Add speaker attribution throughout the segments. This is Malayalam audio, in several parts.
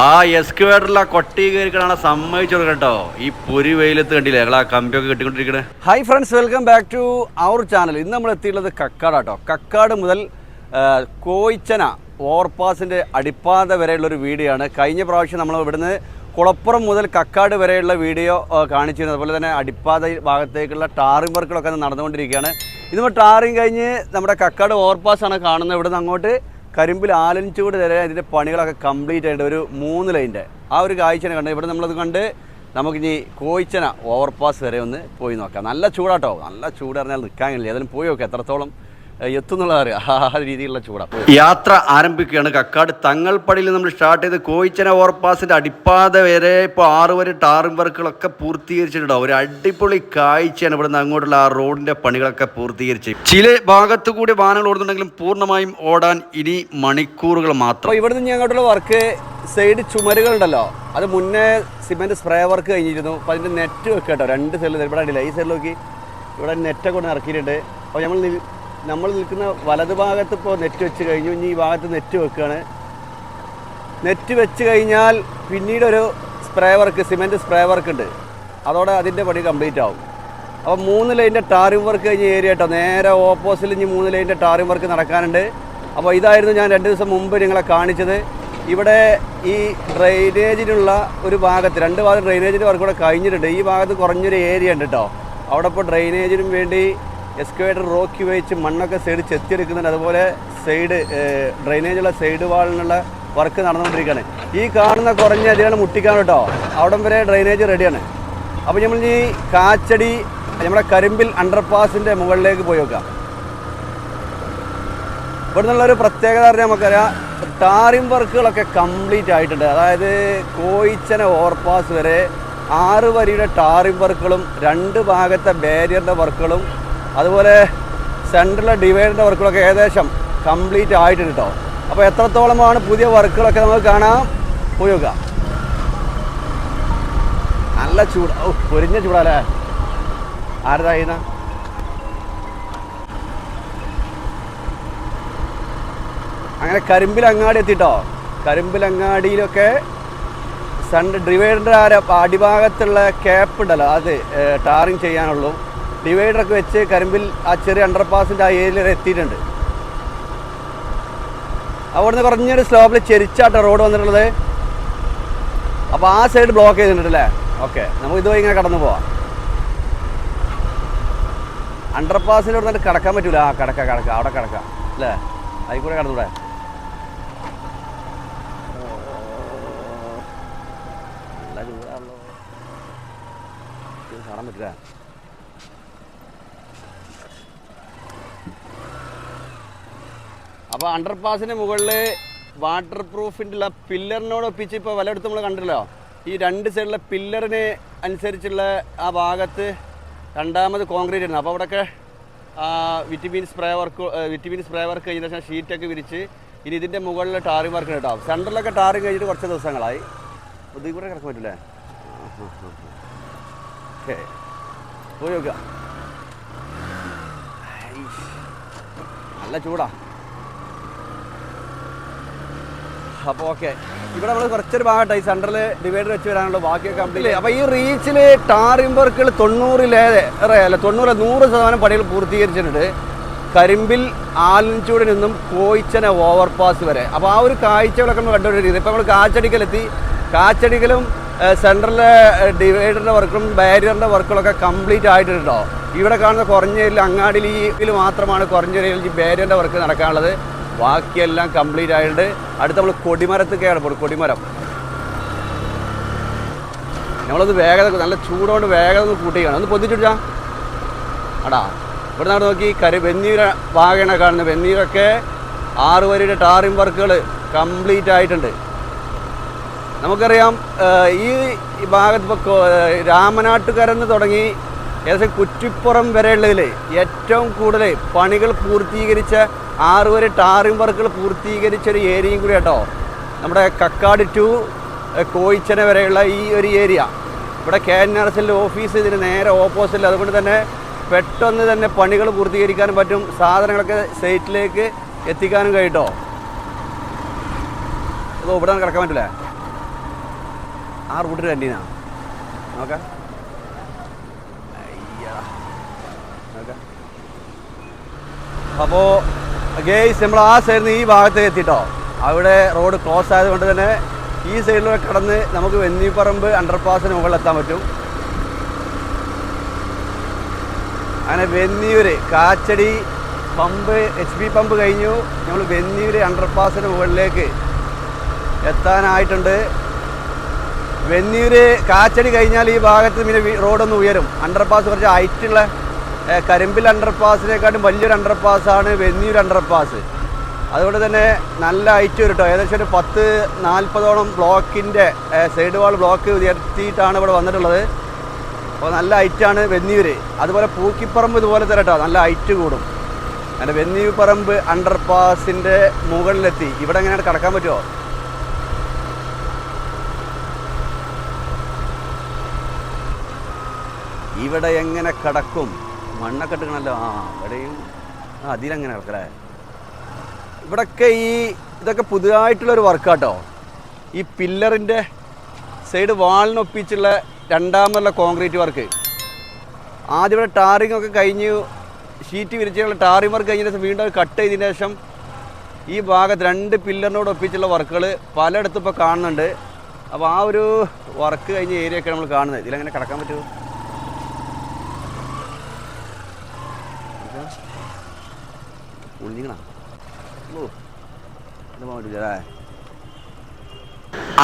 Speaker 1: ആ എക്സ്കവേറ്ററിൽ കൊട്ടി കയറിക്കണ സമ്മതിച്ചു കേട്ടോ. ഈ പൊരി വെയിലത്ത് കണ്ടില്ലേ? ഞങ്ങൾ ആ കമ്പിയൊക്കെ കിട്ടിക്കൊണ്ടിരിക്കണേ.
Speaker 2: Hi friends welcome back to our channel ഇന്ന് നമ്മൾ എത്തിയിട്ടുള്ളത് കക്കാട് കേട്ടോ കക്കാട് മുതൽ കോയിച്ചന ഓവർപാസിന്റെ അടിപ്പാത വരെയുള്ള ഒരു വീഡിയോ ആണ് കഴിഞ്ഞ പ്രാവശ്യം നമ്മൾ ഇവിടുന്ന് കുളപ്പുറം മുതൽ കക്കാട് വരെയുള്ള വീഡിയോ കാണിച്ചിരുന്നത്. കാണിച്ചിരുന്നു അതുപോലെ തന്നെ അടിപ്പാത ഭാഗത്തേക്കുള്ള ടാറിംഗ് വർക്കുകളൊക്കെ നടന്നുകൊണ്ടിരിക്കുകയാണ്. ഇതിപ്പോൾ ടാറിങ് കഴിഞ്ഞ് നമ്മുടെ കക്കാട് ഓവർപാസ് ആണ് കാണുന്നത്. ഇവിടുന്ന് അങ്ങോട്ട് കരിമ്പിൽ ആലഞ്ചൂട് വരെ അതിന്റെ പണികളൊക്കെ കംപ്ലീറ്റ് ആയിട്ട് ഒരു മൂന്ന് ലൈന്റെ ആ ഒരു കാഴ്ചയാണ് കണ്ടത് ഇവിടെ നമ്മളത് കണ്ട് നമുക്കിനി കോയിച്ചന ഓവർപാസ് വരെ ഒന്ന് പോയി നോക്കാം. നല്ല ചൂടാട്ടോ. നല്ല ചൂട് പറഞ്ഞാൽ നിൽക്കാൻ കഴിയില്ല. ഏതായാലും പോയി നോക്കാം. എത്രത്തോളം ഏഹ്, എത്തുന്നുള്ളത് അറിയാം ആ രീതിയിലുള്ള ചൂടാണ്
Speaker 1: യാത്ര ആരംഭിക്കുകയാണ്. കക്കാട് തങ്ങൾപ്പടിയിൽ നമ്മൾ സ്റ്റാർട്ട് ചെയ്ത് കോയിച്ചന ഓവർപാസിന്റെ അടിപ്പാത വരെ ഇപ്പോൾ ആറ് വരെ ടാറിംഗ് വർക്കുകളൊക്കെ പൂർത്തീകരിച്ചിട്ടുണ്ടാവും. ഒരു അടിപൊളി കാഴ്ചയാണ് ഇവിടുന്ന് അങ്ങോട്ടുള്ള ആ റോഡിന്റെ പണികളൊക്കെ പൂർത്തീകരിച്ച്. ചില ഭാഗത്തു കൂടി വാഹനങ്ങൾ ഓടുന്നുണ്ടെങ്കിലും പൂർണമായും ഓടാൻ ഇനി മണിക്കൂറുകൾ മാത്രം.
Speaker 2: ഇവിടുന്ന് ഞങ്ങോട്ടുള്ള അങ്ങോട്ടുള്ള വർക്ക് സൈഡ് ചുമരുകളുണ്ടല്ലോ. അത് മുന്നേ സിമെന്റ് സ്പ്രേ വർക്ക് കഴിഞ്ഞിരുന്നു. അപ്പോൾ അതിന്റെ നെറ്റ് വെക്കുക കേട്ടോ. രണ്ട് സൈഡിൽ ഇവിടെ അടിയില്ല ഈ സൈഡിൽ നോക്കി. ഇവിടെ നെറ്റൊക്കെ കൊണ്ട് ഇറക്കിയിട്ടുണ്ട്. അപ്പോൾ നമ്മൾ നമ്മൾ നിൽക്കുന്ന വലത് ഭാഗത്ത് ഇപ്പോൾ നെറ്റ് വെച്ച് കഴിഞ്ഞു. ഇനി ഈ ഭാഗത്ത് നെറ്റ് വെക്കുകയാണ് നെറ്റ് വെച്ച് കഴിഞ്ഞാൽ പിന്നീട് ഒരു spray work cement spray work ഉണ്ട്. അതോടെ അതിന്റെ പണി കംപ്ലീറ്റ് ആവും. അപ്പോൾ മൂന്ന് ലൈന്റെ ടാറിംഗ് വർക്ക് കഴിഞ്ഞ ഏരിയ കേട്ടോ നേരെ ഓപ്പോസിറ്റിൽ ഇനി മൂന്ന് ലൈന്റെ ടാറിംഗ് വർക്ക് നടക്കാനുണ്ട്. അപ്പോൾ ഇതായിരുന്നു ഞാൻ രണ്ട് ദിവസം മുമ്പ് നിങ്ങളെ കാണിച്ചത്. ഇവിടെ ഈ ഡ്രെയിനേജിനുള്ള ഒരു ഭാഗത്ത് രണ്ട് ഭാഗം ഡ്രെയിനേജിന്റെ വർക്ക് കൂടെ കഴിഞ്ഞിട്ടുണ്ട്. ഈ ഭാഗത്ത് കുറഞ്ഞൊരു ഏരിയ ഉണ്ട് കേട്ടോ അവിടെ ഇപ്പോൾ ഡ്രെയിനേജിനും വേണ്ടി എക്സ്കവേറ്റർ റോക്കി വെച്ച് മണ്ണൊക്കെ സൈഡ് ചെത്തിയെടുക്കുന്നുണ്ട്. അതുപോലെ സൈഡ് ഡ്രെയിനേജുള്ള സൈഡ് വാളിനുള്ള വർക്ക് നടന്നുകൊണ്ടിരിക്കുകയാണ്. ഈ കാണുന്ന കുറഞ്ഞ അതിലാണ് മുട്ടിക്കാൻ കേട്ടോ. അവിടം വരെ ഡ്രെയിനേജ് റെഡിയാണ്. അപ്പോൾ നമ്മൾ ഈ കാച്ചടി നമ്മുടെ കരിമ്പിൽ അണ്ടർപാസിന്റെ മുകളിലേക്ക് പോയി നോക്കാം. ഇവിടെ നിന്നുള്ളൊരു പ്രത്യേകത പറഞ്ഞാൽ നമുക്കറിയാം ടാറിംഗ് വർക്കുകളൊക്കെ കംപ്ലീറ്റ് ആയിട്ടുണ്ട്. അതായത് കോയിച്ചന ഓവർപാസ് വരെ ആറ് വരിയുടെ ടാറിംഗ് വർക്കുകളും രണ്ട് ഭാഗത്തെ ബാരിയറിന്റെ വർക്കുകളും അതുപോലെ സെൻട്രലിലെ ഡിവൈഡറിന്റെ വർക്കുകളൊക്കെ ഏകദേശം കംപ്ലീറ്റ് ആയിട്ടുണ്ട് കേട്ടോ അപ്പോൾ എത്രത്തോളമാണ് പുതിയ വർക്കുകളൊക്കെ നമുക്ക് കാണാം? പോയി നോക്കാം നല്ല ചൂട്. ഓ പൊരിഞ്ഞ ചൂടാല്ലേ? ആരതാ ചെയ്യുന്ന? അങ്ങനെ കരിമ്പിലങ്ങാടി എത്തിട്ടോ കരിമ്പിലങ്ങാടിയിലൊക്കെ സൺ ഡിവൈഡറിന്റെ ആ അടിഭാഗത്തുള്ള ക്യാപ്പ് ഉണ്ടല്ലോ അത് ടാറിങ് ചെയ്യാനുള്ളൂ. ഡിവൈഡറൊക്കെ വെച്ച് കരിമ്പിൽ ആ ചെറിയ അണ്ടർപാസിന്റെ ആ ഏരിയയിൽ എത്തിയിട്ടുണ്ട്. അവിടുന്ന് കുറഞ്ഞൊരു സ്ലോപ്പിൽ ചെരിച്ചാട്ടോ റോഡ് വന്നിട്ടുള്ളത്. അപ്പോൾ ആ സൈഡ് ബ്ലോക്ക് ചെയ്തിട്ടുണ്ടല്ലേ ഓക്കെ നമുക്ക് ഇതുവഴി ഇങ്ങനെ കടന്നു പോവാം. അണ്ടർപാസിന്റെ അവിടെ നിന്നിട്ട് കിടക്കാൻ പറ്റൂല. ആ കിടക്കാം കിടക്കാം. അവിടെ കിടക്കാം. അല്ലേ? അതിൽ കൂടെ കടന്നൂടെ നല്ല ചൂടാണല്ലോ ഇത് കാണാൻ പറ്റില്ല അപ്പോൾ അണ്ടർപാസിന് മുകളിൽ വാട്ടർ പ്രൂഫിന്റെ പില്ലറിനോട് ഒപ്പിച്ച് ഇപ്പോൾ പലയിടത്തും നമ്മൾ കണ്ടല്ലോ ഈ രണ്ട് സൈഡിലെ പില്ലറിന് അനുസരിച്ചുള്ള ആ ഭാഗത്ത് രണ്ടാമത് കോൺക്രീറ്റ് ഇടുന്നത്. അപ്പോൾ അവിടെയൊക്കെ vitamin spray work vitamin spray work കഴിഞ്ഞ ശേഷം ഷീറ്റൊക്കെ വിരിച്ച് ഇനി ഇതിന്റെ മുകളിൽ ടാറിങ് വർക്ക് കേട്ടോ. സെന്ററിലൊക്കെ ടാറിങ് കഴിഞ്ഞിട്ട് കുറച്ച് ദിവസങ്ങളായി. ഇതിൽ കൂടെ കിടക്കാൻ പറ്റില്ലേ ഓക്കെ. പോയി നോക്കുക നല്ല ചൂടാ. അപ്പോൾ ഓക്കെ ഇവിടെ നമ്മൾ കുറച്ചൊരു ഭാഗമായിട്ട് ഈ സെന്ററിൽ ഡിവൈഡർ വെച്ച് വരാനുള്ള ബാക്കിയൊക്കെ കംപ്ലീറ്റ് അപ്പോൾ ഈ റീച്ചിൽ ടാറിംഗ് വർക്കുകൾ തൊണ്ണൂറിലേറെ അല്ല തൊണ്ണൂറ് നൂറ് ശതമാനം പണികൾ പൂർത്തീകരിച്ചിട്ടുണ്ട്. കരിമ്പിൽ ആലഞ്ചൂടിൽ നിന്നും കോയിച്ചന ഓവർപാസ് വരെ. അപ്പോൾ ആ ഒരു കാഴ്ചകളൊക്കെ നമ്മൾ കണ്ടുകൊണ്ടിരിക്കുന്നത് ഇപ്പോൾ നമ്മൾ കാച്ചടിക്കലെത്തി. കാച്ചടിക്കലും സെൻട്രലിലെ ഡിവൈഡറിന്റെ വർക്കും ബാരിയറിന്റെ വർക്കുകളൊക്കെ കംപ്ലീറ്റ് ആയിട്ടുണ്ടോ ഇവിടെ കാണുന്ന കുറഞ്ഞ അങ്ങാടിയിൽ മാത്രമാണ് കുറഞ്ഞ ഈ ബാരിയറിന്റെ വർക്ക് നടക്കാനുള്ളത്. ബാക്കിയെല്ലാം കംപ്ലീറ്റ് ആയിട്ട് അടുത്ത് നമ്മൾ കൊടിമരത്തൊക്കെയാണ് പോകുന്നത് കൊടിമരം. നമ്മളത് വേഗത നല്ല ചൂടുകൊണ്ട് വേഗത ഒന്ന് കൂട്ടിയാണ് ഒന്ന് പൊതിച്ചിട്ടാ അടാ. ഇവിടെ നിന്ന് നോക്കി. കരി വെന്നീര ഭാഗമാണ് കാണുന്നത് വെന്നീരൊക്കെ ആറ് വരിയുടെ ടാറിംഗ് വർക്കുകൾ കംപ്ലീറ്റ് ആയിട്ടുണ്ട്. നമുക്കറിയാം ഈ ഭാഗത്ത് ഇപ്പോൾ രാമനാട്ടുകരന്ന് തുടങ്ങി ഏകദേശം കുറ്റിപ്പുറം വരെയുള്ളതിൽ ഏറ്റവും കൂടുതൽ പണികൾ പൂർത്തീകരിച്ച ആറ് വരെ ടാറിംഗ് വർക്കുകൾ പൂർത്തീകരിച്ച ഒരു ഏരിയയും കൂടി കേട്ടോ നമ്മുടെ കക്കാട് ടു കോയിച്ചന വരെയുള്ള ഈ ഒരു ഏരിയ. ഇവിടെ കെ എൻ ആർ എസിന്റെ ഓഫീസ് ഇതിന് നേരെ ഓപ്പോസിറ്റിൽ അതുകൊണ്ട് തന്നെ പെട്ടെന്ന് തന്നെ പണികൾ പൂർത്തീകരിക്കാനും പറ്റും. സാധനങ്ങളൊക്കെ സൈറ്റിലേക്ക് എത്തിക്കാനും കഴിയട്ടോ? അതോ ഇവിടെ കിടക്കാൻ പറ്റില്ലേ ആ റൂട്ടിൽ കണ്ടീനാ നോക്ക. നോക്കാം. അപ്പോൾ ഗേസ് നമ്മൾ ആ സൈഡിൽ നിന്ന് ഈ ഭാഗത്തേക്ക് എത്തിട്ടോ. അവിടെ റോഡ് ക്ലോസ് ആയതുകൊണ്ട് തന്നെ ഈ സൈഡിലൂടെ കടന്ന് നമുക്ക് വെന്നിപ്പറമ്പ് അണ്ടർപാസിന് മുകളിൽ എത്താൻ പറ്റും. അങ്ങനെ Venniyur Kachadi pump H P pump കഴിഞ്ഞു. നമ്മൾ വെന്നിയൂര് അണ്ടർപാസിന് മുകളിലേക്ക് എത്താനായിട്ടുണ്ട്. വെന്നിയൂര് കാച്ചടി കഴിഞ്ഞാൽ ഈ ഭാഗത്ത് പിന്നെ റോഡൊന്ന് ഉയരും. അണ്ടർപാസ് കുറച്ച് ഹൈറ്റുള്ള കരിമ്പിൽ അണ്ടർപാസിനെക്കാട്ടും വലിയൊരു അണ്ടർപാസ്സാണ് വെന്നിയൂർ അണ്ടർപാസ് അതുകൊണ്ട് തന്നെ നല്ല ഐറ്റം കേട്ടോ ഏകദേശം ഒരു പത്ത് നാൽപ്പതോളം ബ്ലോക്കിന്റെ സൈഡ് വാൾ ബ്ലോക്ക് ഉയർത്തിയിട്ടാണ് ഇവിടെ വന്നിട്ടുള്ളത്. അപ്പോൾ നല്ല ഐറ്റാണ് വെന്നിയൂർ. അതുപോലെ പൂക്കിപ്പറമ്പ് ഇതുപോലെ തന്നെ കേട്ടോ നല്ല ഐറ്റ് കൂടും. അങ്ങനെ വെന്നിയൂർ പറമ്പ് അണ്ടർപാസിന്റെ മുകളിലെത്തി. ഇവിടെ എങ്ങനെയാണ് കടക്കാൻ പറ്റുമോ ഇവിടെ എങ്ങനെ കടക്കും? മണ്ണൊക്കെ എടുക്കണല്ലോ. ആ ഇവിടെയും ആ അതിലങ്ങനെ കിടക്കലേ ഇവിടൊക്കെ ഈ ഇതൊക്കെ പുതുതായിട്ടുള്ളൊരു വർക്കാട്ടോ. ഈ പില്ലറിന്റെ സൈഡ് വാളിനൊപ്പിച്ചുള്ള രണ്ടാമതുള്ള കോൺക്രീറ്റ് വർക്ക്. ആദ്യം ഇവിടെ ടാറിംഗ് ഒക്കെ കഴിഞ്ഞ് ഷീറ്റ് വിരിച്ചുള്ള ടാറിങ് വർക്ക് കഴിഞ്ഞ ശേഷം വീണ്ടും കട്ട് ചെയ്തതിന് ശേഷം ഈ ഭാഗത്ത് രണ്ട് പില്ലറിനോട് ഒപ്പിച്ചുള്ള വർക്കുകൾ പലയിടത്തും ഇപ്പോൾ കാണുന്നുണ്ട്. അപ്പോൾ ആ ഒരു വർക്ക് കഴിഞ്ഞ ഏരിയ ഒക്കെ നമ്മൾ കാണുന്നത്. ഇതിലങ്ങനെ കിടക്കാൻ പറ്റുമോ പോകാൻ പറ്റില്ല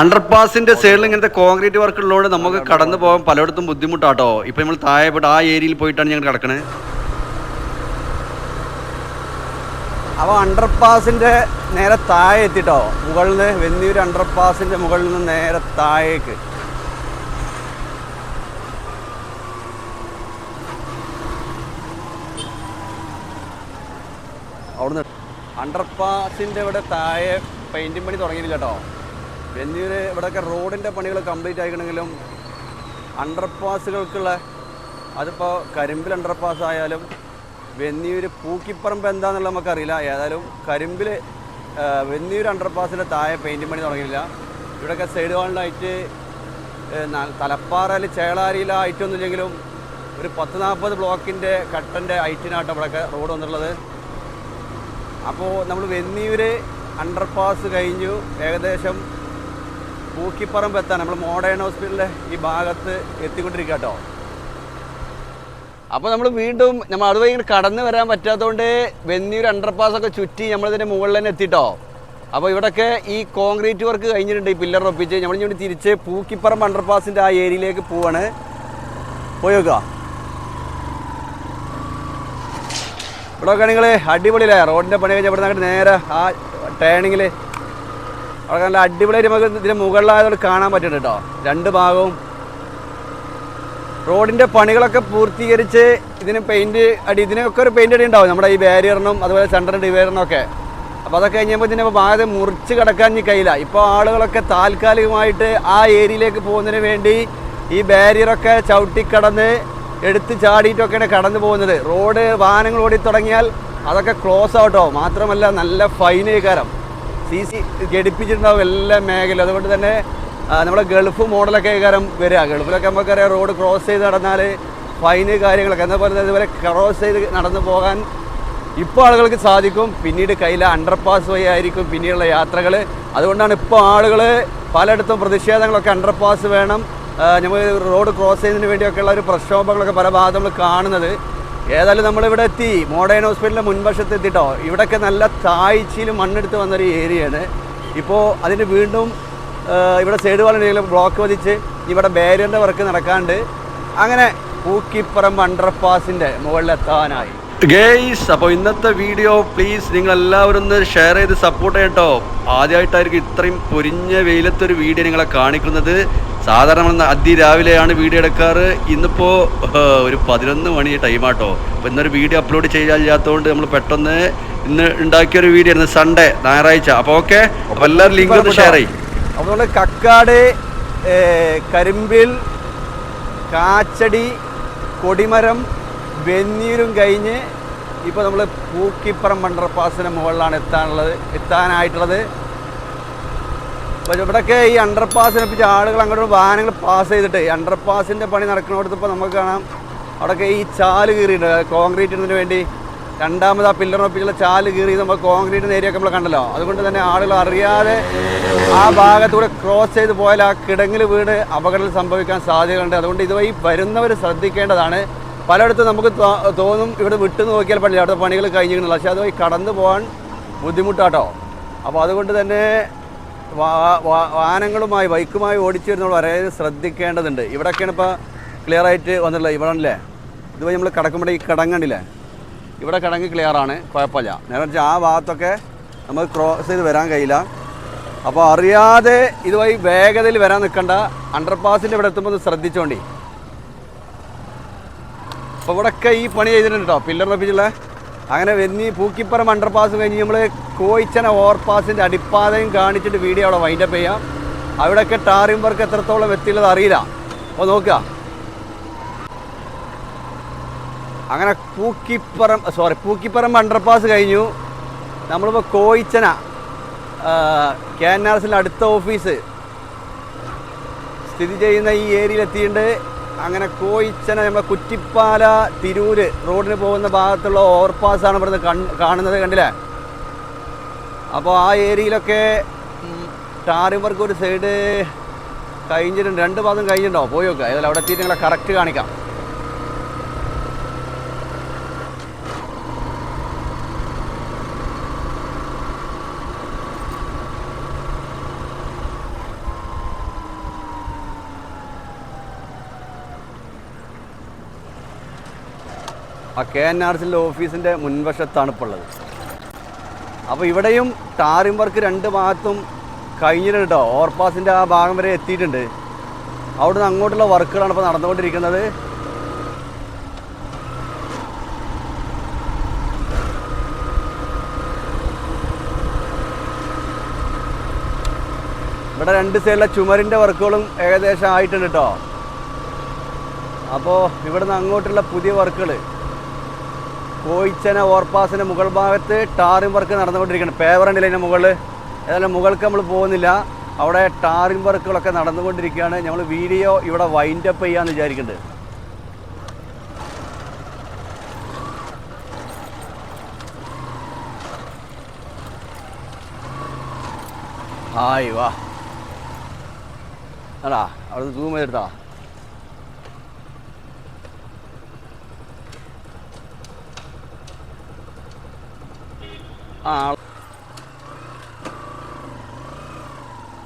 Speaker 1: അണ്ടർപാസിന്റെ സൈഡിൽ ഇങ്ങനത്തെ കോൺക്രീറ്റ് വർക്ക് ഉള്ളതുകൊണ്ട് നമുക്ക് കടന്നു പോകാൻ പലയിടത്തും ബുദ്ധിമുട്ടാട്ടോ. ഇപ്പൊ നമ്മൾ താഴെ പോയിട്ട് ആ ഏരിയയിൽ പോയിട്ടാണ് ഞങ്ങൾ കിടക്കണേ.
Speaker 2: അപ്പോൾ അണ്ടർപാസിന്റെ നേരെ താഴെ എത്തിട്ടോ. മുകളിൽ നിന്ന് വെന്നിയൂർ അണ്ടർപാസിന്റെ മുകളിൽ നിന്ന് നേരെ താഴേക്ക്. അവിടുന്ന് അണ്ടർപാസിന്റെ ഇവിടെ താഴെ പെയിന്റിങ് പണി തുടങ്ങിയില്ല കേട്ടോ. ഇവിടെ ഇവിടെയൊക്കെ റോഡിന്റെ പണികൾ കംപ്ലീറ്റ് ആയിക്കണമെങ്കിലും അണ്ടർപാസുകൾക്കുള്ള അതിപ്പോൾ കരിമ്പിൽ അണ്ടർപാസ് ആയാലും വെന്നിയൂർ പൂക്കിപ്പറമ്പ് എന്താണെന്നുള്ള നമുക്കറിയില്ല. ഏതായാലും കരിമ്പിൽ വെന്നിയൂർ അണ്ടർപാസിന്റെ താഴെ പെയിന്റിങ് പണി തുടങ്ങിയില്ല ഇവിടെയൊക്കെ സൈഡ് വാളിലായിട്ട് തലപ്പാറയിൽ ഒന്നും ഇല്ലെങ്കിലും ഒരു പത്ത് നാൽപ്പത് ബ്ലോക്കിന്റെ കട്ടന്റെ ഐറ്റിനാട്ടം ഇവിടെയൊക്കെ റോഡ് വന്നിട്ടുള്ളത്. അപ്പോൾ നമ്മൾ വെന്നിയൂര് അണ്ടർപാസ് കഴിഞ്ഞു. ഏകദേശം പൂക്കിപ്പറമ്പ് എത്താൻ നമ്മൾ മോഡേൺ ഹോസ്പിറ്റലിലെ ഈ ഭാഗത്ത് എത്തിക്കൊണ്ടിരിക്കുക കേട്ടോ അപ്പോൾ നമ്മൾ വീണ്ടും നമ്മൾ അതുവഴി കടന്നു വരാൻ പറ്റാത്തതുകൊണ്ട് വെന്നിയൂർ അണ്ടർപാസ് ഒക്കെ ചുറ്റി നമ്മളിതിന്റെ മുകളിൽ തന്നെ എത്തിട്ടോ. അപ്പോൾ ഇവിടെയൊക്കെ ഈ കോൺക്രീറ്റ് വർക്ക് കഴിഞ്ഞിട്ടുണ്ട് ഈ പില്ലർ ഒപ്പിച്ച്. നമ്മൾ ഇനി തിരിച്ച് പൂക്കിപ്പറമ്പ് അണ്ടർപാസിന്റെ ആ ഏരിയയിലേക്ക് പോവാണ്. പോയി നോക്കുക ഇവിടെ ഒക്കെ നിങ്ങൾ അടിപൊളിയിലായ റോഡിന്റെ പണി കഴിഞ്ഞാൽ ഇവിടെ നിന്ന് നേരെ ആ ടേണിങ്ങിൽ അവിടെ നല്ല അടിപൊളിയായിട്ട് നമുക്ക് ഇതിന് മുകളിലായതുകൊണ്ട് കാണാൻ പറ്റുന്നുണ്ട് കേട്ടോ രണ്ട് ഭാഗവും. റോഡിന്റെ പണികളൊക്കെ പൂർത്തീകരിച്ച് ഇതിന് പെയിന്റ് അടി ഇതിനൊക്കെ ഒരു പെയിന്റ് അടി ഉണ്ടാവും നമ്മുടെ ഈ ബാരിയറിനും അതുപോലെ സെൻട്രൽ ഡിവൈറിനും ഒക്കെ. അപ്പോൾ അതൊക്കെ കഴിഞ്ഞപ്പോൾ ഇതിനെ ഭാഗത്ത് മുറിച്ച് കിടക്കാൻ ഇനി കഴിയില്ല. ഇപ്പോൾ ആളുകളൊക്കെ താൽക്കാലികമായിട്ട് ആ ഏരിയയിലേക്ക് പോകുന്നതിന് വേണ്ടി ഈ ബാരിയറൊക്കെ ചവിട്ടിക്കടന്ന് എടുത്ത് ചാടിയിട്ടൊക്കെയാണ് കടന്നു പോകുന്നത്. റോഡ് വാഹനങ്ങൾ ഓടി തുടങ്ങിയാൽ അതൊക്കെ ക്ലോസ് ആവട്ടോ മാത്രമല്ല നല്ല ഫൈൻ കയറാം സി സി ഘടിപ്പിച്ചിട്ടുണ്ടാവും എല്ലാ മേഖല അതുകൊണ്ട് തന്നെ നമ്മുടെ ഗൾഫ് മോഡലൊക്കെ കാരം വരിക. ഗൾഫിലൊക്കെ നമുക്കറിയാം റോഡ് ക്രോസ് ചെയ്ത് നടന്നാൽ ഫൈന് കാര്യങ്ങളൊക്കെ. എന്താ പറയുന്നത് ഇതുവരെ ക്രോസ് ചെയ്ത് നടന്നു പോകാൻ ഇപ്പോൾ ആളുകൾക്ക് സാധിക്കും. പിന്നീട് കയ്യിലെ അണ്ടർപാസ് വഴി ആയിരിക്കും പിന്നീടുള്ള യാത്രകൾ അതുകൊണ്ടാണ് ഇപ്പോൾ ആളുകൾ പലയിടത്തും പ്രതിഷേധങ്ങളൊക്കെ അണ്ടർപാസ് വേണം. നമ്മൾ റോഡ് ക്രോസ് ചെയ്യുന്നതിന് വേണ്ടിയൊക്കെയുള്ള ഒരു പ്രക്ഷോഭങ്ങളൊക്കെ പല ഭാഗത്തും നമ്മൾ കാണുന്നത്. ഏതായാലും നമ്മളിവിടെ എത്തി. മോഡേൺ ഹോസ്പിറ്റലിന്റെ മുൻവശത്ത് എത്തിട്ടോ? ഇവിടെയൊക്കെ നല്ല താഴ്ചയിൽ മണ്ണെടുത്ത് വന്നൊരു ഏരിയയാണ്. ഇപ്പോൾ അതിന് വീണ്ടും ഇവിടെ സൈഡ് വാളിനെങ്കിലും ബ്ലോക്ക് വധിച്ച് ഇവിടെ ബാരിയറിന്റെ വർക്ക് നടക്കാണ്ട് അങ്ങനെ പൂക്കിപ്പറമ്പ് അണ്ടർപാസിന്റെ മുകളിലെത്താനായി.
Speaker 1: ഗേയ്സ് അപ്പോൾ ഇന്നത്തെ വീഡിയോ പ്ലീസ് നിങ്ങൾ എല്ലാവരും ഒന്ന് ഷെയർ ചെയ്ത് സപ്പോർട്ട് ചെയ്യട്ടോ. ആദ്യമായിട്ടായിരിക്കും ഇത്രയും പൊരിഞ്ഞ വെയിലത്തൊരു വീഡിയോ നിങ്ങളെ കാണിക്കുന്നത്. സാധാരണ നമ്മൾ അതിരാവിലെയാണ് വീഡിയോ എടുക്കാറ്. ഇന്നിപ്പോൾ ഒരു പതിനൊന്ന് മണി ടൈമാട്ടോ അപ്പോൾ ഇന്നൊരു വീഡിയോ അപ്ലോഡ് ചെയ്യാത്തതുകൊണ്ട് നമ്മൾ പെട്ടെന്ന് ഇന്ന് ഉണ്ടാക്കിയൊരു വീഡിയോ ആയിരുന്നു. സൺഡേ ഞായറാഴ്ച. അപ്പോൾ ഓക്കെ എല്ലാവരും ലിങ്ക് ഒന്ന് ഷെയർ ചെയ്യും.
Speaker 2: അപ്പോൾ നമ്മൾ കക്കാട് കരിമ്പിൽ കാച്ചടി കൊടിമരം വെന്നീരും കഴിഞ്ഞ് ഇപ്പോൾ നമ്മൾ പൂക്കിപ്പറം അണ്ടർപാസിന് മുകളിലാണ് എത്താനുള്ളത് എത്താനായിട്ടുള്ളത്. അപ്പോൾ ഇവിടെയൊക്കെ ഈ അണ്ടർ പാസിനെ പറ്റി ആളുകൾ അങ്ങോട്ട് വാഹനങ്ങൾ പാസ് ചെയ്തിട്ട് അണ്ടർ പാസിന്റെ പണി നടക്കുന്നിടത്ത് ഇപ്പോൾ നമുക്ക് കാണാം. അവിടെയൊക്കെ ഈ ചാൽ കീറിയിട്ടുണ്ട്. കോൺക്രീറ്റ് ഇടുന്നതിന് വേണ്ടി രണ്ടാമത് ആ പില്ലറിനൊപ്പിച്ചുള്ള ചാൽ കീറി നമ്മൾ കോൺക്രീറ്റ് ഏരിയൊക്കെ നമ്മൾ കണ്ടല്ലോ. അതുകൊണ്ട് തന്നെ ആളുകൾ അറിയാതെ ആ ഭാഗത്തൂടെ ക്രോസ് ചെയ്ത് പോയാൽ ആ കിടങ്ങിൽ വീട് അപകടം സംഭവിക്കാൻ സാധ്യതയുണ്ട് അതുകൊണ്ട് ഇതുവഴി വരുന്നവർ ശ്രദ്ധിക്കേണ്ടതാണ്. പലയിടത്തും നമുക്ക് തോന്നും ഇവിടെ വിട്ടു നോക്കിയാൽ പറ്റില്ല. അവിടുത്തെ പണികൾ കഴിഞ്ഞിരുന്നില്ല പക്ഷേ അതുവഴി കടന്നു പോകാൻ ബുദ്ധിമുട്ടാട്ടോ. അപ്പോൾ അതുകൊണ്ട് തന്നെ വാഹനങ്ങളുമായി ബൈക്കുമായി ഓടിച്ചു വരുന്നവർ വളരെ ശ്രദ്ധിക്കേണ്ടതുണ്ട്. ഇവിടെയൊക്കെയാണ് ഇപ്പോൾ ക്ലിയർ ആയിട്ട് വന്നിട്ടുള്ളത് ഇവിടെ അല്ലേ ഇതുവഴി നമ്മൾ കിടക്കുമ്പോൾ ഈ കിടങ്ങണ്ടില്ലേ ഇവിടെ കിടങ്ങ് ക്ലിയറാണ് കുഴപ്പമില്ല. നേരെ വെച്ചാൽ ആ ഭാഗത്തൊക്കെ നമുക്ക് ക്രോസ് ചെയ്ത് വരാൻ കഴിയില്ല. അപ്പോൾ അറിയാതെ ഇതുമായി വേഗതയിൽ വരാൻ നിൽക്കണ്ട. അണ്ടർപാസിന്റെ ഇവിടെ എത്തുമ്പോൾ ഒന്ന് ശ്രദ്ധിച്ചോണ്ടി. അപ്പോൾ ഇവിടെയൊക്കെ ഈ പണി ചെയ്തിട്ടുണ്ട് കേട്ടോ പില്ലർ റപ്പിച്ചുള്ള അങ്ങനെ വെന്നി പൂക്കിപ്പുറം അണ്ടർപാസ് കഴിഞ്ഞ് നമ്മൾ കോയിച്ചന ഓവർപാസിന്റെ അടിപ്പാതയും കാണിച്ചിട്ട് വീഡിയോ അവിടെ വൈൻഡപ്പ് ചെയ്യാം. അവിടെയൊക്കെ ടാറിംഗ് വർക്ക് എത്രത്തോളം എത്തിയുള്ളത് അറിയില്ല. അപ്പോൾ നോക്കുക. അങ്ങനെ പൂക്കിപ്പറം സോറി പൂക്കിപ്പറം അണ്ടർപാസ് കഴിഞ്ഞു. നമ്മളിപ്പോൾ കോയിച്ചന കെ എൻ ആർ എസിന്റെ അടുത്ത ഓഫീസ് സ്ഥിതി ചെയ്യുന്ന ഈ ഏരിയയിൽ എത്തിയിട്ടുണ്ട്. അങ്ങനെ കോയിച്ചന നമ്മുടെ കുറ്റിപ്പാല തിരൂര് റോഡിന് പോകുന്ന ഭാഗത്തുള്ള ഓവർപാസാണ് ഇവിടുന്ന് കാണുന്നത് കണ്ടില്ലേ? അപ്പോൾ ആ ഏരിയയിലൊക്കെ ടാറിംഗ് വർക്ക് ഒരു സൈഡ് കഴിഞ്ഞിട്ടുണ്ട് രണ്ട് ഭാഗം കഴിഞ്ഞിട്ടുണ്ടോ പോയി നോക്കുക ഏതായാലും അവിടെ എത്തിയിട്ട് നിങ്ങളെ കറക്റ്റ് കാണിക്കാം. ആ കെ എൻ ആർ സിന്റെ ഓഫീസിന്റെ മുൻവശത്താണ് ഇപ്പോൾ ഉള്ളത്. അപ്പോൾ ഇവിടെയും ടാറിംഗ് വർക്ക് രണ്ട് ഭാഗത്തും കഴിഞ്ഞിട്ടുണ്ട് കേട്ടോ. ഓവർപാസിന്റെ ആ ഭാഗം വരെ എത്തിയിട്ടുണ്ട്. അവിടുന്ന് അങ്ങോട്ടുള്ള വർക്കുകളാണ് ഇപ്പോൾ നടന്നുകൊണ്ടിരിക്കുന്നത്. ഇവിടെ രണ്ട് സൈഡിലെ ചുമരിന്റെ വർക്കുകളും ഏകദേശം ആയിട്ടുണ്ട് കേട്ടോ. അപ്പോൾ ഇവിടുന്ന് അങ്ങോട്ടുള്ള പുതിയ വർക്കുകൾ കോയിച്ചന ഓർപ്പാസിന്റെ മുകൾ ഭാഗത്ത് ടാറിംഗ് വർക്ക് നടന്നുകൊണ്ടിരിക്കുകയാണ്. പേവറിന്റെ അതിന്റെ മുകളിൽ ഏതായാലും മുകൾക്ക് നമ്മൾ പോകുന്നില്ല. അവിടെ ടാറിംഗ് വർക്കുകളൊക്കെ നടന്നുകൊണ്ടിരിക്കുകയാണ്. ഞങ്ങൾ വീഡിയോ ഇവിടെ വൈൻഡപ്പ് ചെയ്യാമെന്ന് വിചാരിക്കുന്നുണ്ട്. ആയി വാ. അടാ അവിടെ സൂം ചെയ്തെടുത്താ? ആ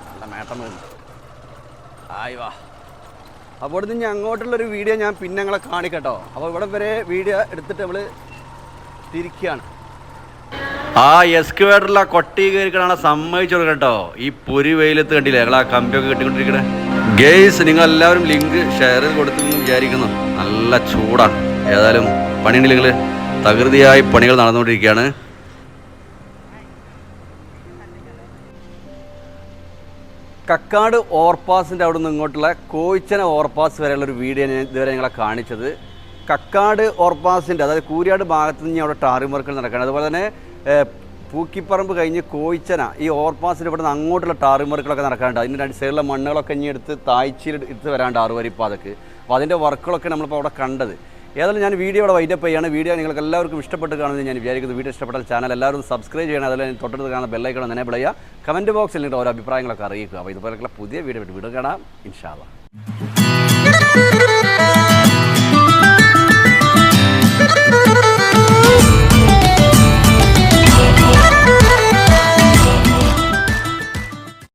Speaker 2: നല്ല മേട്ടം വരുന്നു ആയി വാ. അപ്പോൾ ഇവിടെ നിന്ന് അങ്ങോട്ടുള്ളൊരു വീഡിയോ ഞാൻ പിന്നെ ഞങ്ങളെ കാണിക്കട്ടോ. അപ്പോൾ ഇവിടെ വരെ വീഡിയോ എടുത്തിട്ട് നമ്മൾ തിരിക്കുകയാണ്
Speaker 1: ആ എസ്കുവേറ്ററിലെ ആ കൊട്ടി കയറിക്കണ സമ്മതിച്ചു കൊടുക്കട്ടോ കേട്ടോ ഈ പൊരി വെയിലത്ത് കണ്ടില്ലേ? ഞങ്ങൾ ആ കമ്പിയൊക്കെ കെട്ടിക്കൊണ്ടിരിക്കണേ. ഗെയ്സ് നിങ്ങൾ എല്ലാവരും ലിങ്ക് ഷെയർ ചെയ്ത് കൊടുത്തെന്ന് വിചാരിക്കുന്നു. നല്ല ചൂടാണ് ഏതായാലും പണിയുണ്ടെങ്കിൽ തകൃതിയായി പണികൾ നടന്നുകൊണ്ടിരിക്കുകയാണ്.
Speaker 2: കക്കാട് ഓവർപാസിന്റെ അവിടെ നിന്ന് ഇങ്ങോട്ടുള്ള കോയിച്ചന ഓവർപാസ് വരെയുള്ള ഒരു വീഡിയോ ഞാൻ ഇതുവരെ ഞങ്ങളെ കാണിച്ചത്. കക്കാട് ഓവർപാസിന്റെ അതായത് കൂരിയാട് ഭാഗത്ത് നിന്ന് അവിടെ ടാറിംഗ് വർക്കുകൾ നടക്കുകയാണ്. അതുപോലെ തന്നെ പൂക്കിപ്പറമ്പ് കഴിഞ്ഞ് കോയിച്ചന ഈ ഓവർപാസിന്റെ ഇവിടെ നിന്ന് അങ്ങോട്ടുള്ള ടാറിംഗ് വർക്കുകളൊക്കെ നടക്കാനുണ്ട് അതിന്റെ രണ്ട് സൈഡിലെ മണ്ണുകളൊക്കെ ഇനി എടുത്ത് താഴ്ചയിൽ എടുത്ത് വരാണ്ട് ആറുവരിപ്പാതക്ക്. അപ്പോൾ അതിന്റെ വർക്കുകളൊക്കെ നമ്മളിപ്പോൾ അവിടെ കണ്ടത്. ഏതായാലും ഞാൻ വീഡിയോ ഇവിടെ വൈൻഡപ്പ് ചെയ്യാണ്. വീഡിയോ നിങ്ങൾക്ക് എല്ലാവർക്കും ഇഷ്ടപ്പെട്ട് കാണുന്നത് ഞാൻ വിചാരിക്കുന്നു. വീഡിയോ ഇഷ്ടപ്പെട്ടാൽ ചാനൽ എല്ലാവരും സബ്സ്ക്രൈബ് ചെയ്യണം. അതെല്ലാം തൊട്ടടുത്ത് കാണാൻ ബെല്ലൈക്കണം തന്നെ വിളയുക കമന്റ് ബോക്സിൽ നിങ്ങളുടെ ഓരോ അഭിപ്രായങ്ങളൊക്കെ അറിയിക്കുക. അപ്പോൾ ഇതുപോലെയുള്ള പുതിയ വീഡിയോ വീഡിയോ കാണാം. ഇൻഷാല്ല